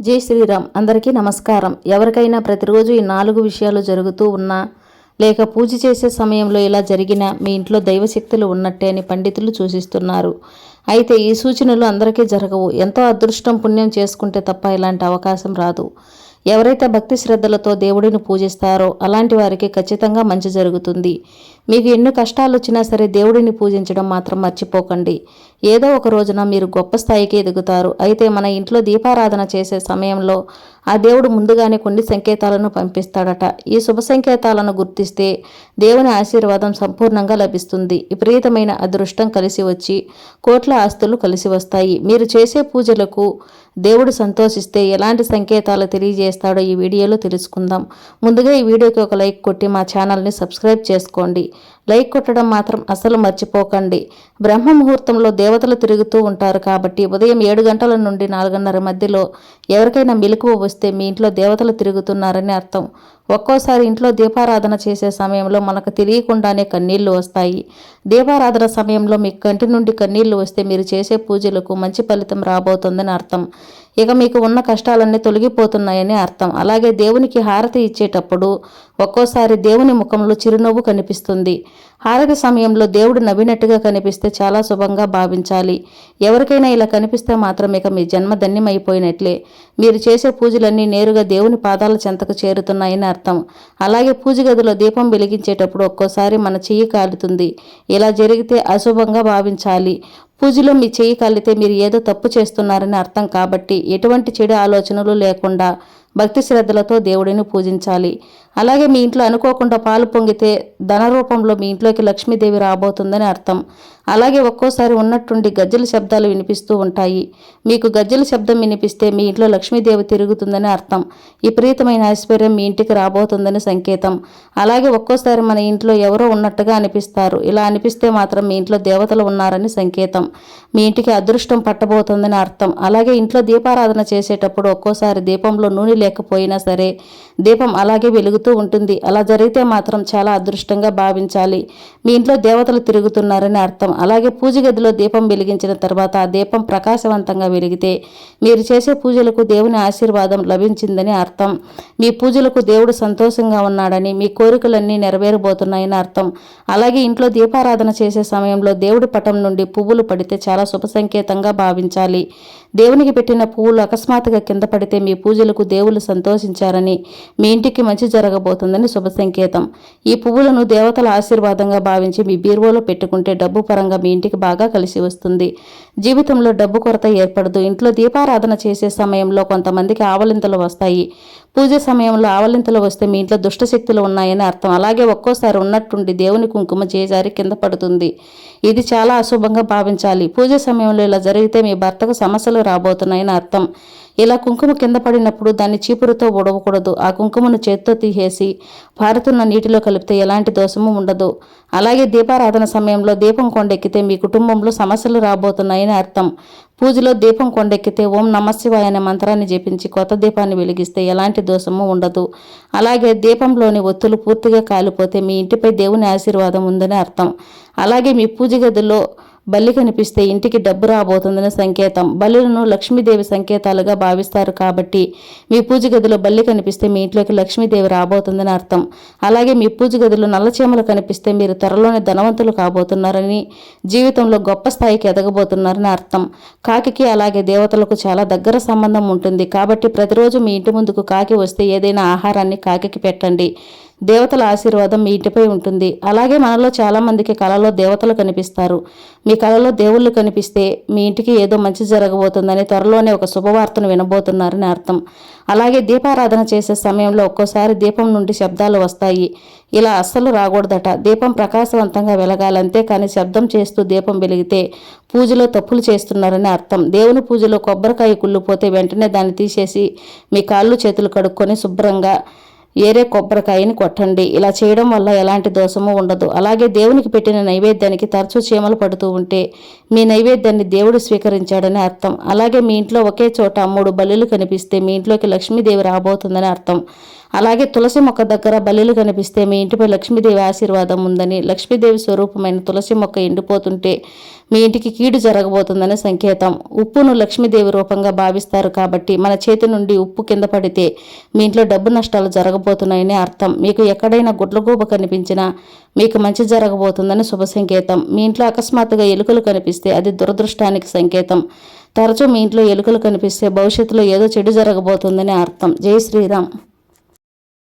జై శ్రీరామ్. అందరికీ నమస్కారం. ఎవరికైనా ప్రతిరోజు ఈ నాలుగు విషయాలు జరుగుతూ ఉన్నా లేక పూజ చేసే సమయంలో ఇలా జరిగినా మీ ఇంట్లో దైవశక్తులు ఉన్నట్టే అని పండితులు సూచిస్తున్నారు. అయితే ఈ సూచనలు అందరికీ జరగవు. ఎంతో అదృష్టం పుణ్యం చేసుకుంటే తప్ప ఇలాంటి అవకాశం రాదు. ఎవరైతే భక్తి శ్రద్ధలతో దేవుడిని పూజిస్తారో అలాంటి వారికి ఖచ్చితంగా మంచి జరుగుతుంది. మీకు ఎన్ని కష్టాలు వచ్చినా సరే దేవుడిని పూజించడం మాత్రం మర్చిపోకండి. ఏదో ఒక రోజున మీరు గొప్ప స్థాయికి ఎదుగుతారు. అయితే మన ఇంట్లో దీపారాధన చేసే సమయంలో ఆ దేవుడు ముందుగానే కొన్ని సంకేతాలను పంపిస్తాడట. ఈ శుభ సంకేతాలను గుర్తిస్తే దేవుని ఆశీర్వాదం సంపూర్ణంగా లభిస్తుంది. విపరీతమైన అదృష్టం కలిసి వచ్చి కోట్ల ఆస్తులు కలిసి వస్తాయి. మీరు చేసే పూజలకు దేవుడు సంతోషిస్తే ఎలాంటి సంకేతాలు తెలియజేస్తాడో ఈ వీడియోలో తెలుసుకుందాం. ముందుగా ఈ వీడియోకి ఒక లైక్ కొట్టి మా ఛానల్ని సబ్స్క్రైబ్ చేసుకోండి. లైక్ కొట్టడం మాత్రం అసలు మర్చిపోకండి. బ్రహ్మ ముహూర్తంలో దేవతలు తిరుగుతూ ఉంటారు కాబట్టి ఉదయం ఏడు గంటల నుండి నాలుగున్నర మధ్యలో ఎవరికైనా మెలకువ వస్తే మీ ఇంట్లో దేవతలు తిరుగుతున్నారని అర్థం. ఒక్కోసారి ఇంట్లో దీపారాధన చేసే సమయంలో మనకు తెలియకుండానే కన్నీళ్ళు వస్తాయి. దీపారాధన సమయంలో మీ కంటి నుండి కన్నీళ్ళు వస్తే మీరు చేసే పూజలకు మంచి ఫలితం రాబోతుందని అర్థం. ఇక మీకు ఉన్న కష్టాలన్నీ తొలగిపోతున్నాయని అర్థం. అలాగే దేవునికి హారతి ఇచ్చేటప్పుడు ఒక్కోసారి దేవుని ముఖంలో చిరునవ్వు కనిపిస్తుంది. హారతి సమయంలో దేవుడు నవ్వినట్టుగా కనిపిస్తే చాలా శుభంగా భావించాలి. ఎవరికైనా ఇలా కనిపిస్తే మాత్రం ఇక మీ జన్మ ధన్యమైపోయినట్లే. మీరు చేసే పూజలన్నీ నేరుగా దేవుని పాదాల చెంతకు చేరుతున్నాయని అర్థం. అలాగే పూజ గదిలో దీపం వెలిగించేటప్పుడు ఒక్కోసారి మన చెయ్యి కాలుతుంది. ఇలా జరిగితే అశుభంగా భావించాలి. పూజలో మీ చెయ్యి కాలితే మీరు ఏదో తప్పు చేస్తున్నారని అర్థం కాబట్టి ఎటువంటి చెడు ఆలోచనలు లేకుండా భక్తి శ్రద్ధలతో దేవుడిని పూజించాలి. అలాగే మీ ఇంట్లో అనుకోకుండా పాలు పొంగితే ధన రూపంలో మీ ఇంట్లోకి లక్ష్మీదేవి రాబోతుందని అర్థం. అలాగే ఒక్కోసారి ఉన్నట్టుండి గజ్జల శబ్దాలు వినిపిస్తూ ఉంటాయి. మీకు గజ్జల శబ్దం వినిపిస్తే మీ ఇంట్లో లక్ష్మీదేవి తిరుగుతుందని అర్థం. విపరీతమైన ఐశ్వర్యం మీ ఇంటికి రాబోతుందని సంకేతం. అలాగే ఒక్కోసారి మన ఇంట్లో ఎవరో ఉన్నట్టుగా అనిపిస్తారు. ఇలా అనిపిస్తే మాత్రం మీ ఇంట్లో దేవతలు ఉన్నారని సంకేతం. మీ ఇంటికి అదృష్టం పట్టబోతుందని అర్థం. అలాగే ఇంట్లో దీపారాధన చేసేటప్పుడు ఒక్కోసారి దీపంలో నూనె లేకపోయినా సరే దీపం అలాగే వెలుగుతూ ఉంటుంది. అలా జరిగితే మాత్రం చాలా అదృష్టంగా భావించాలి. మీ ఇంట్లో దేవతలు తిరుగుతున్నారని అర్థం. అలాగే పూజ గదిలో దీపం వెలిగించిన తర్వాత ఆ దీపం ప్రకాశవంతంగా వెలిగితే మీరు చేసే పూజలకు దేవుని ఆశీర్వాదం లభించిందని అర్థం. మీ పూజలకు దేవుడు సంతోషంగా ఉన్నాడని మీ కోరికలన్నీ నెరవేరబోతున్నాయని అర్థం. అలాగే ఇంట్లో దీపారాధన చేసే సమయంలో దేవుడి పటం నుండి పువ్వులు పడితే చాలా శుభ సంకేతంగా భావించాలి. దేవునికి పెట్టిన పువ్వులు అకస్మాత్తుగా కింద పడితే మీ పూజలకు దేవులు సంతోషించారని మీ ఇంటికి మంచి జరగబోతుందని శుభ సంకేతం. ఈ పువ్వులను దేవతల ఆశీర్వాదంగా భావించి మీ బీరువాలో పెట్టుకుంటే డబ్బు పరంగా మీ ఇంటికి బాగా కలిసి వస్తుంది. జీవితంలో డబ్బు కొరత ఏర్పడదు. ఇంట్లో దీపారాధన చేసే సమయంలో కొంతమందికి ఆవలింతలు వస్తాయి. పూజ సమయంలో ఆవలింతలు వస్తే మీ ఇంట్లో దుష్టశక్తులు ఉన్నాయని అర్థం. అలాగే ఒక్కోసారి ఉన్నట్టుండి దేవుని కుంకుమ చేజారి కింద పడుతుంది. ఇది చాలా అశుభంగా భావించాలి. పూజ సమయంలో ఇలా జరిగితే మీ భర్తకు సమస్యలు రాబోతున్నాయని అర్థం. ఇలా కుంకుమ కింద పడినప్పుడు దాన్ని చీపురుతో ఉడవకూడదు ఆ కుంకుమను చేత్తో తీసేసి పారుతున్న నీటిలో కలిపితే ఎలాంటి దోషము ఉండదు. అలాగే దీపారాధన సమయంలో దీపం కొండెక్కితే మీ కుటుంబంలో సమస్యలు రాబోతున్నాయని అర్థం. పూజలో దీపం కొండెక్కితే ఓం నమశివాయ అనే మంత్రాన్ని జపించి కొత్త దీపాన్ని వెలిగిస్తే ఎలాంటి దోషము ఉండదు. అలాగే దీపంలోని ఒత్తులు పూర్తిగా కాలిపోతే మీ ఇంటిపై దేవుని ఆశీర్వాదం ఉందని అర్థం. అలాగే మీ పూజ గదిలో బల్లి కనిపిస్తే ఇంటికి డబ్బు రాబోతుందని సంకేతం. బల్లులను లక్ష్మీదేవి సంకేతాలుగా భావిస్తారు కాబట్టి మీ పూజ గదిలో బల్లి కనిపిస్తే మీ ఇంట్లోకి లక్ష్మీదేవి రాబోతుందని అర్థం. అలాగే మీ పూజ గదిలో నల్లచీమలు కనిపిస్తే మీరు త్వరలోనే ధనవంతులు కాబోతున్నారని జీవితంలో గొప్ప స్థాయికి ఎదగబోతున్నారని అర్థం. కాకికి అలాగే దేవతలకు చాలా దగ్గర సంబంధం ఉంటుంది కాబట్టి ప్రతిరోజు మీ ఇంటి ముందుకు కాకి వస్తే ఏదైనా ఆహారాన్ని కాకికి పెట్టండి. దేవతల ఆశీర్వాదం మీ ఇంటిపై ఉంటుంది. అలాగే మనలో చాలామందికి కళలో దేవతలు కనిపిస్తారు. మీ కళలో దేవుళ్ళు కనిపిస్తే మీ ఇంటికి ఏదో మంచి జరగబోతుందని త్వరలోనే ఒక శుభవార్తను వినబోతున్నారని అర్థం. అలాగే దీపారాధన చేసే సమయంలో ఒక్కోసారి దీపం నుండి శబ్దాలు వస్తాయి. ఇలా అస్సలు రాకూడదట. దీపం ప్రకాశవంతంగా వెలగాలంతే కానీ శబ్దం చేస్తూ దీపం వెలిగితే పూజలో తప్పులు చేస్తున్నారని అర్థం. దేవుని పూజలో కొబ్బరికాయ కుళ్ళిపోతే వెంటనే దాన్ని తీసేసి మీ కాళ్ళు చేతులు కడుక్కొని శుభ్రంగా ఏరే కొబ్బరికాయని కొట్టండి. ఇలా చేయడం వల్ల ఎలాంటి దోషము ఉండదు. అలాగే దేవునికి పెట్టిన నైవేద్యానికి తరచూ చీమలు పడుతూ ఉంటే మీ నైవేద్యాన్ని దేవుడు స్వీకరించాడని అర్థం. అలాగే మీ ఇంట్లో ఒకే చోట మూడు బల్లులు కనిపిస్తే మీ ఇంట్లోకి లక్ష్మీదేవి రాబోతుందని అర్థం. అలాగే తులసి మొక్క దగ్గర బలిలు కనిపిస్తే మీ ఇంటిపై లక్ష్మీదేవి ఆశీర్వాదం ఉందని లక్ష్మీదేవి స్వరూపమైన తులసి మొక్క ఎండిపోతుంటే మీ ఇంటికి కీడు జరగబోతుందని సంకేతం. ఉప్పును లక్ష్మీదేవి రూపంగా భావిస్తారు కాబట్టి మన చేతి నుండి ఉప్పు కింద పడితే మీ ఇంట్లో డబ్బు నష్టాలు జరగబోతున్నాయని అర్థం. మీకు ఎక్కడైనా గుడ్లగూబ కనిపించినా మీకు మంచి జరగబోతుందని శుభ సంకేతం. మీ ఇంట్లో అకస్మాత్తుగా ఎలుకలు కనిపిస్తే అది దురదృష్టానికి సంకేతం. తరచూ మీ ఇంట్లో ఎలుకలు కనిపిస్తే భవిష్యత్తులో ఏదో చెడు జరగబోతుందని అర్థం. జై శ్రీరామ్.